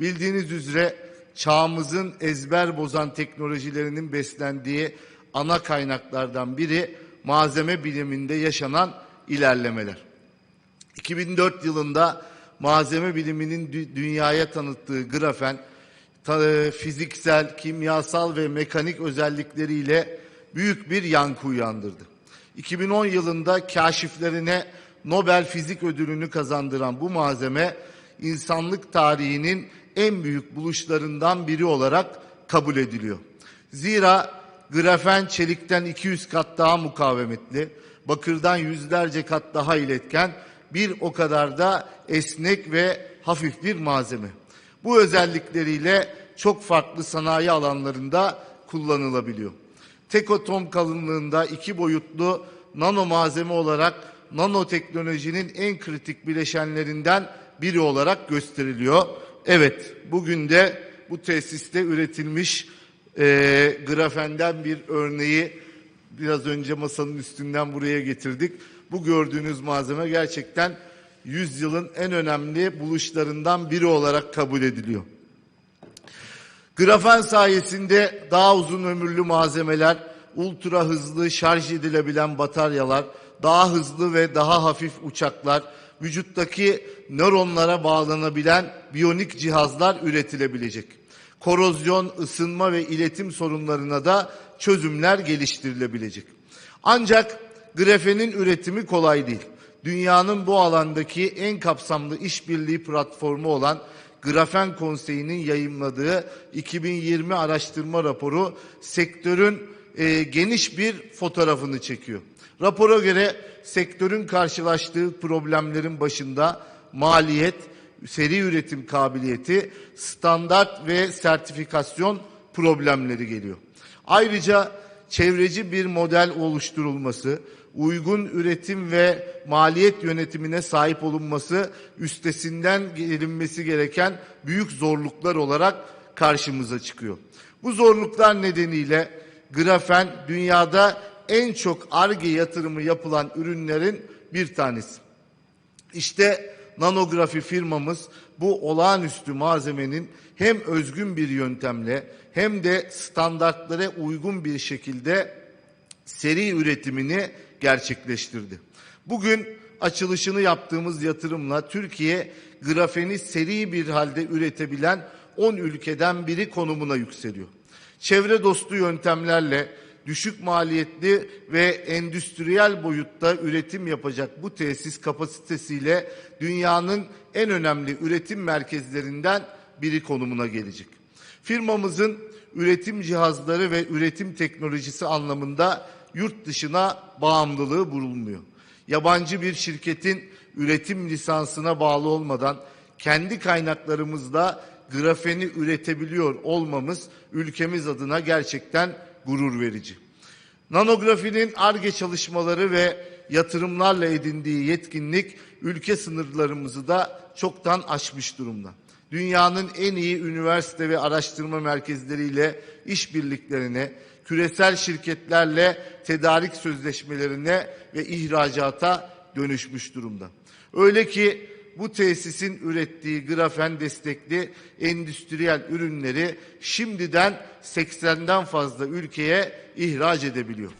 Bildiğiniz üzere çağımızın ezber bozan teknolojilerinin beslendiği ana kaynaklardan biri malzeme biliminde yaşanan ilerlemeler. 2004 yılında malzeme biliminin dü- dünyaya tanıttığı grafen, e, fiziksel, kimyasal ve mekanik özellikleriyle büyük bir yankı uyandırdı. 2010 yılında kaşiflerine Nobel Fizik Ödülünü kazandıran bu malzeme insanlık tarihinin en büyük buluşlarından biri olarak kabul ediliyor. Zira grafen çelikten 200 kat daha mukavemetli, bakırdan yüzlerce kat daha iletken, bir o kadar da esnek ve hafif bir malzeme. Bu özellikleriyle çok farklı sanayi alanlarında kullanılabiliyor. Tek atom kalınlığında iki boyutlu nano malzeme olarak nanoteknolojinin en kritik bileşenlerinden biri olarak gösteriliyor. Evet, bugün de bu tesiste üretilmiş e, grafenden bir örneği biraz önce masanın üstünden buraya getirdik. Bu gördüğünüz malzeme gerçekten yüzyılın en önemli buluşlarından biri olarak kabul ediliyor. Grafen sayesinde daha uzun ömürlü malzemeler, ultra hızlı şarj edilebilen bataryalar, daha hızlı ve daha hafif uçaklar, vücuttaki nöronlara bağlanabilen biyonik cihazlar üretilebilecek. Korozyon, ısınma ve iletim sorunlarına da çözümler geliştirilebilecek. Ancak grafenin üretimi kolay değil. Dünyanın bu alandaki en kapsamlı işbirliği platformu olan Grafen Konseyi'nin yayımladığı 2020 araştırma raporu sektörün e, geniş bir fotoğrafını çekiyor. Rapora göre sektörün karşılaştığı problemlerin başında maliyet, seri üretim kabiliyeti, standart ve sertifikasyon problemleri geliyor. Ayrıca çevreci bir model oluşturulması, uygun üretim ve maliyet yönetimine sahip olunması üstesinden gelinmesi gereken büyük zorluklar olarak karşımıza çıkıyor. Bu zorluklar nedeniyle grafen dünyada en çok ARGE yatırımı yapılan ürünlerin bir tanesi. İşte nanografi firmamız bu olağanüstü malzemenin hem özgün bir yöntemle hem de standartlara uygun bir şekilde seri üretimini gerçekleştirdi. Bugün açılışını yaptığımız yatırımla Türkiye grafeni seri bir halde üretebilen 10 ülkeden biri konumuna yükseliyor. Çevre dostu yöntemlerle düşük maliyetli ve endüstriyel boyutta üretim yapacak bu tesis kapasitesiyle dünyanın en önemli üretim merkezlerinden biri konumuna gelecek. Firmamızın üretim cihazları ve üretim teknolojisi anlamında yurt dışına bağımlılığı bulunmuyor. Yabancı bir şirketin üretim lisansına bağlı olmadan kendi kaynaklarımızla grafeni üretebiliyor olmamız ülkemiz adına gerçekten gurur verici. Nanografinin ARGE çalışmaları ve yatırımlarla edindiği yetkinlik ülke sınırlarımızı da çoktan aşmış durumda. Dünyanın en iyi üniversite ve araştırma merkezleriyle işbirliklerine, küresel şirketlerle tedarik sözleşmelerine ve ihracata dönüşmüş durumda. Öyle ki bu tesisin ürettiği grafen destekli endüstriyel ürünleri şimdiden 80'den fazla ülkeye ihraç edebiliyor.